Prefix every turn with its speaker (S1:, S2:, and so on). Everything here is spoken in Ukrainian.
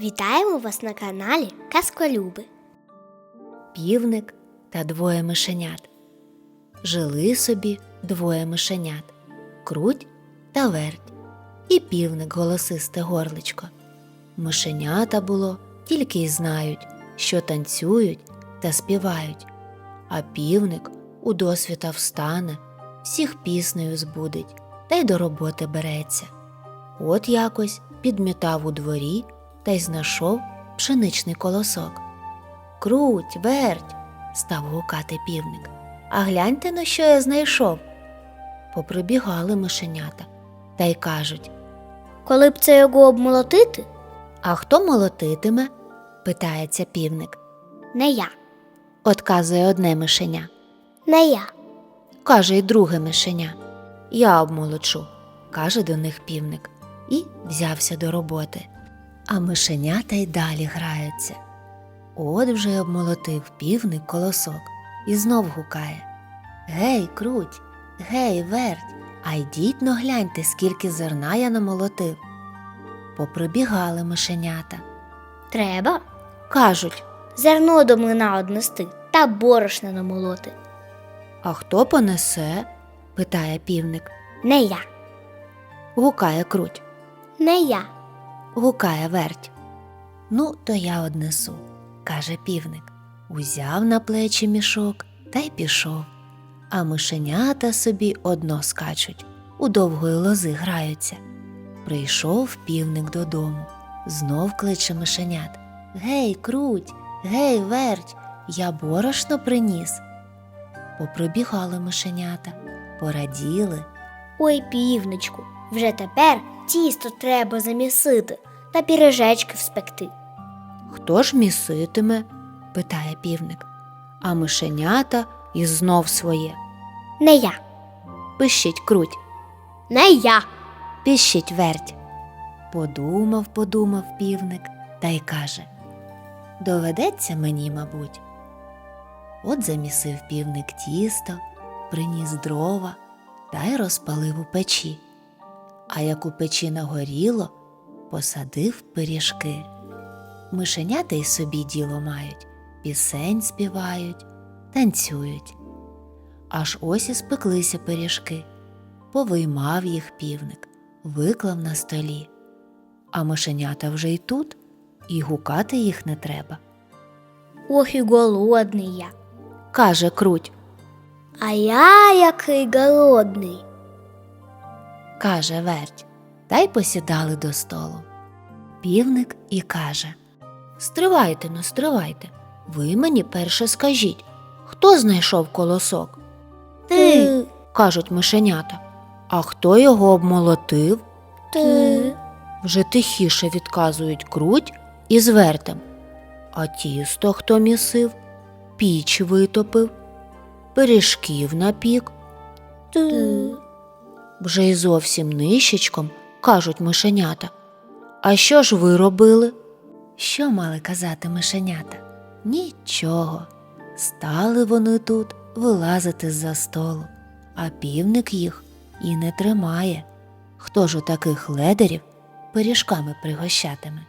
S1: Вітаємо вас на каналі Казколюби.
S2: півник та двоє мишенят. Жили собі двоє мишенят круть та верть, і півник голосисте горличко. Мишенята було тільки й знають, що танцюють та співають, а півник у досвіта встане, всіх піснею збудить та й до роботи береться. От якось підмітав у дворі та й знайшов пшеничний колосок. Круть, верть, став гукати півник. А гляньте, на що я знайшов. Поприбігали мишенята та й кажуть
S1: Коли б це його обмолотити,
S2: А хто молотитиме? питається півник.
S1: не я,
S2: Отказує одне мишеня.
S1: не я.
S2: Каже й друге мишеня. Я обмолочу, каже до них півник, і взявся до роботи. А мишенята й далі граються. От вже й обмолотив півник колосок і знов гукає Гей, круть, гей, верть, а йдіть но гляньте, скільки зерна я намолотив. Поприбігали мишенята.
S1: Треба
S2: Кажуть,
S1: зерно до млина однести та борошна намолоти.
S2: а хто понесе? питає півник.
S1: Не я,
S2: Гукає круть.
S1: не я.
S2: Гукає верть. Ну, то я однесу, каже півник. Узяв на плечі мішок та й пішов. А мишенята собі одно скачуть, у довгої лози граються. Прийшов півник додому, знов кличе мишенят. Гей, круть, гей, верть, я борошно приніс. Поприбігали мишенята, пораділи,
S1: Ой, півничку, вже тепер тісто треба замісити та пірежечки вспекти.
S2: Хто ж міситиме? питає півник. А мишенята і знов своє.
S1: Не я,
S2: Пищить круть,
S1: не я.
S2: піщить верть. Подумав, подумав півник та й каже Доведеться мені, мабуть. От замісив півник тісто, приніс дрова та й розпалив у печі. А як у печі нагоріло, посадив пиріжки. Мишенята й собі діло мають, пісень співають, танцюють. Аж ось і спеклися пиріжки. Повиймав їх півник, виклав на столі. А мишенята вже й тут, і гукати їх не треба.
S1: Ох і голодний я.
S2: Каже круть,
S1: А я який голодний.
S2: каже верть, та й посідали до столу. Півник і каже Стривайте, ну стривайте. Ви мені перше скажіть, хто знайшов колосок?
S1: Ти,
S2: кажуть мишенята. А хто його обмолотив?
S1: ти,
S2: Вже тихіше відказують круть і з вертем. А тісто хто місив, піч витопив, пиріжків напік,
S1: ти.
S2: вже й зовсім нищечком кажуть мишенята. А що ж ви робили? Що мали казати мишенята? Нічого. Стали вони тут вилазити з-за столу, а півник їх і не тримає. Хто ж у таких ледерів пиріжками пригощатиме?